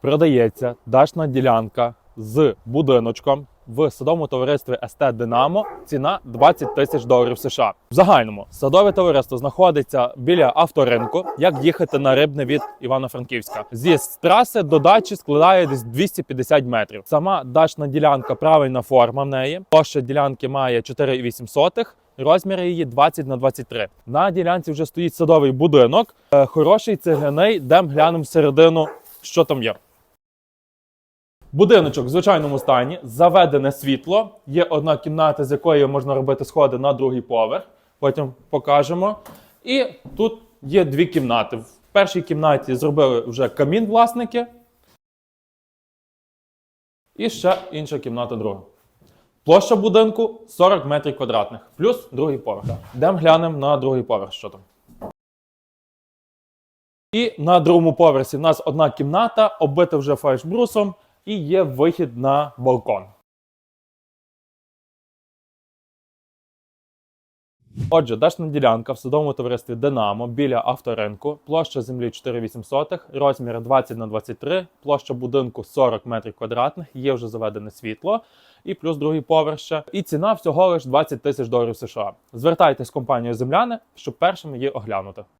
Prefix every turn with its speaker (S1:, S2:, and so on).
S1: Продається дачна ділянка з будиночком в садовому товаристві СТ Динамо. Ціна 20 тисяч доларів США. В загальному садове товариство знаходиться біля авторинку. Як їхати на рибне від Івано-Франківська? Зі траси до дачі складає десь 250 метрів. Сама дачна ділянка правильна форма в неї. Площа ділянки має 4,8 сотих. Розмір її 20 на 23. На ділянці вже стоїть садовий будинок. Е, Хороший цегляний, дем глянемо всередину, що там є. Будиночок в звичайному стані, заведене світло. Є одна кімната, з якої можна робити сходи на другий поверх. Потім покажемо. І тут є дві кімнати. В першій кімнаті зробили вже камін власники. І ще інша кімната друга. Площа будинку 40 метрів квадратних, плюс другий поверх. Йдемо глянемо на другий поверх, що там. І на другому поверсі в нас одна кімната, оббита вже фальшбрусом, і є вихід на балкон. Отже, дачна ділянка в садовому товаристві Динамо біля авторинку, площа землі 4,8, розмір 20 на 23, площа будинку 40 метрів квадратних, є вже заведене світло, і плюс другий поверх ще. І ціна всього лиш 20 тисяч доларів США. Звертайтесь в компанію Земляни, щоб першими її оглянути.